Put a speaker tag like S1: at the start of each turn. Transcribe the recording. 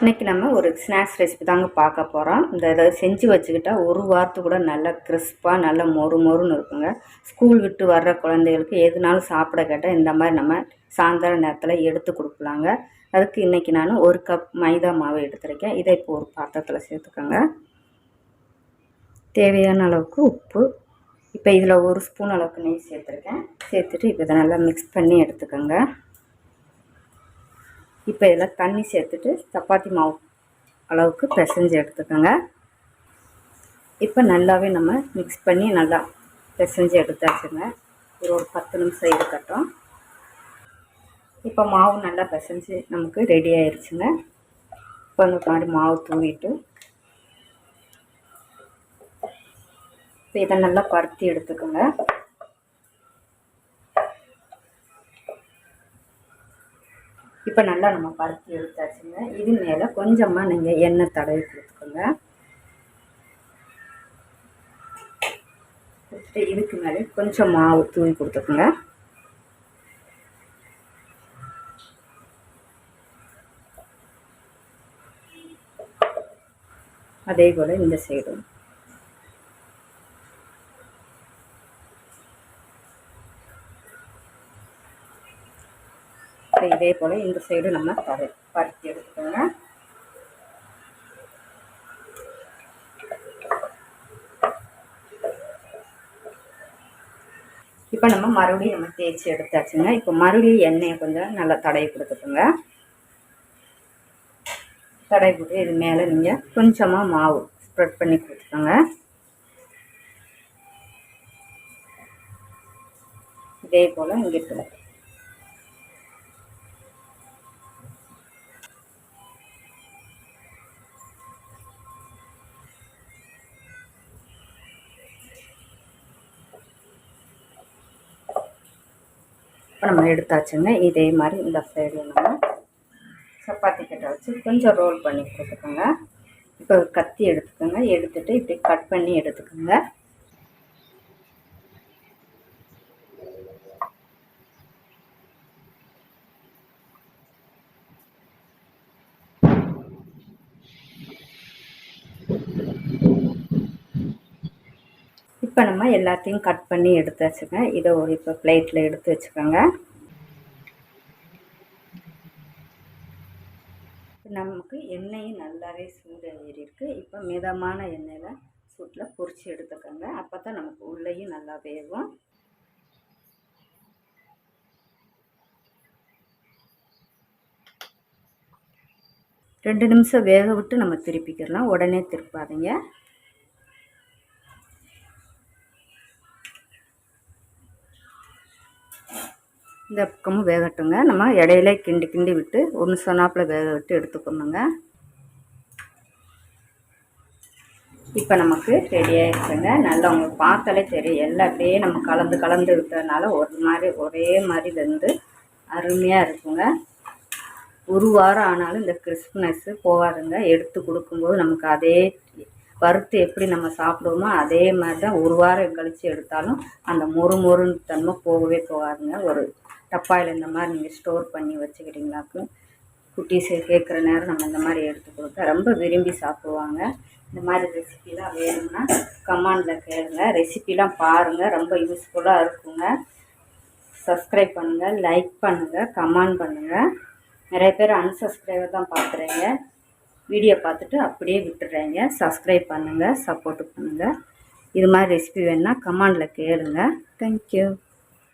S1: இன்றைக்கி நம்ம ஒரு ஸ்நாக்ஸ் ரெசிபி தாங்க பார்க்க போகிறோம் இந்த இதை செஞ்சு வச்சுக்கிட்டா ஒரு வாரத்து கூட நல்லா கிறிஸ்பாக நல்லா மொறு மொறுன்னு இருக்குங்க. ஸ்கூல் விட்டு வர்ற குழந்தைகளுக்கு எதுனாலும் சாப்பிட கேட்டால் இந்த மாதிரி நம்ம சாயந்தர நேரத்தில் எடுத்து கொடுக்கலாங்க. அதுக்கு இன்றைக்கி நான் ஒரு கப் மைதா மாவு எடுத்துருக்கேன். இதை இப்போ ஒரு பாத்திரத்தில் சேர்த்துக்கோங்க. தேவையான அளவுக்கு உப்பு. இப்போ இதில் ஒரு ஸ்பூன் அளவுக்கு நெய் சேர்த்துருக்கேன். சேர்த்துட்டு இப்போ இதை நல்லா மிக்ஸ் பண்ணி எடுத்துக்கோங்க. இப்போ இதில் தண்ணி சேர்த்துட்டு சப்பாத்தி மாவு அளவுக்கு பிசைஞ்சு எடுத்துக்கோங்க. இப்போ நல்லாவே நம்ம மிக்ஸ் பண்ணி நல்லா பிசைஞ்சு எடுத்தாச்சுங்க. ஒரு ஒரு பத்து நிமிஷம் இருக்கட்டும். இப்போ மாவு நல்லா பிசைஞ்சு நமக்கு ரெடி ஆயிடுச்சுங்க இப்போ அந்த மாதிரி மாவு தூவிட்டு இப்போ இதை நல்லா பருத்தி எடுத்துக்கோங்க. இப்போ நல்லா நம்ம பருத்தி எடுத்தாச்சுங்க. இது மேலே கொஞ்சமாக நீங்கள் எண்ணெய் தடவி கொடுத்துக்கோங்க. கொடுத்துட்டு இதுக்கு மேலே கொஞ்சம் மாவு தூவி கொடுத்துக்கோங்க. அதே போல் இந்த சைடும் அப்புறம் இதே போல் இந்த சைடு நம்ம பரு பருத்தி எடுத்துக்கோங்க. இப்போ நம்ம மறுபடியும் நம்ம தேய்ச்சி எடுத்தாச்சுங்க. இப்போ மறுபடியும் எண்ணெயை கொஞ்சம் நல்லா தடவி கொடுத்துக்கோங்க. தடவி போட்டு இது மேலே நீங்கள் கொஞ்சமாக மாவு ஸ்ப்ரெட் பண்ணி கொடுத்துக்கோங்க. இதே போல் இங்கே இப்போ நம்ம எடுத்தாச்சுங்க. இதே மாதிரி இந்த சைடு நம்ம சப்பாத்தி கட்டை வச்சு கொஞ்சம் ரோல் பண்ணி கொடுத்துக்கோங்க. இப்போ கத்தி எடுத்துக்கோங்க. எடுத்துகிட்டு இப்படி கட் பண்ணி எடுத்துக்கோங்க. இப்போ நம்ம எல்லாத்தையும் கட் பண்ணி எடுத்து வச்சுங்க இதை ஒரு இப்போ பிளேட்டில் எடுத்து வச்சுக்கோங்க. நமக்கு எண்ணெயும் நல்லாவே சூடு ஏறியிருக்கு இப்போ மிதமான எண்ணெயில் சூட்டில் பொறிச்சு எடுத்துக்கோங்க. அப்போ தான் நமக்கு உள்ளேயும் நல்லா வேகும். ரெண்டு நிமிஷம் வேக விட்டு நம்ம திருப்பிக்கிறலாம் உடனே திருப்பாதீங்க. இந்த பக்கமும் வேகட்டுங்க. நம்ம இடையில கிண்டி கிண்டி விட்டு ஒன்று சொன்னாப்பில் வேக விட்டு எடுத்துக்கணுங்க. இப்போ நமக்கு ரெடி ஆகிடுச்சுங்க நல்லா உங்களுக்கு பார்த்தாலே தெரியும். எல்லாத்தையும் நம்ம கலந்து கலந்து விட்டதுனால ஒரு மாதிரி ஒரே மாதிரி வந்து அருமையாக இருக்குங்க. ஒரு வாரம் ஆனாலும் இந்த கிறிஸ்மஸ்ஸு போகாதுங்க. எடுத்து கொடுக்கும்போது நமக்கு அதே வறுத்து எப்படி நம்ம சாப்பிடுவோமோ அதே மாதிரி தான் ஒரு வாரம் கழித்து எடுத்தாலும் அந்த மொறு மொறுன்னு தன்மை போகவே போகாதுங்க. ஒரு டப்பாயில் இந்த மாதிரி நீங்கள் ஸ்டோர் பண்ணி வச்சுக்கிட்டிங்களாக்கும் குட்டீஸை கேட்குற நேரம் நம்ம இந்த மாதிரி எடுத்து கொடுத்தா ரொம்ப விரும்பி சாப்பிடுவாங்க. இந்த மாதிரி ரெசிபிலாம் வேணும்னா கமாண்டில் கேளுங்க. ரெசிபிலாம் பாருங்கள் ரொம்ப யூஸ்ஃபுல்லாக இருக்குங்க. சப்ஸ்கிரைப் பண்ணுங்கள் லைக் பண்ணுங்கள் கமெண்ட் பண்ணுங்கள் நிறைய பேர் அன்சப்ஸ்கிரைபர் தான் பார்க்குறீங்க வீடியோ பார்த்துட்டு அப்படியே விட்டுடுறீங்க சப்ஸ்கிரைப் பண்ணுங்கள் சப்போர்ட் பண்ணுங்கள் இது மாதிரி ரெசிபி வேணுன்னா கமாண்டில் கேளுங்க. தேங்க்யூ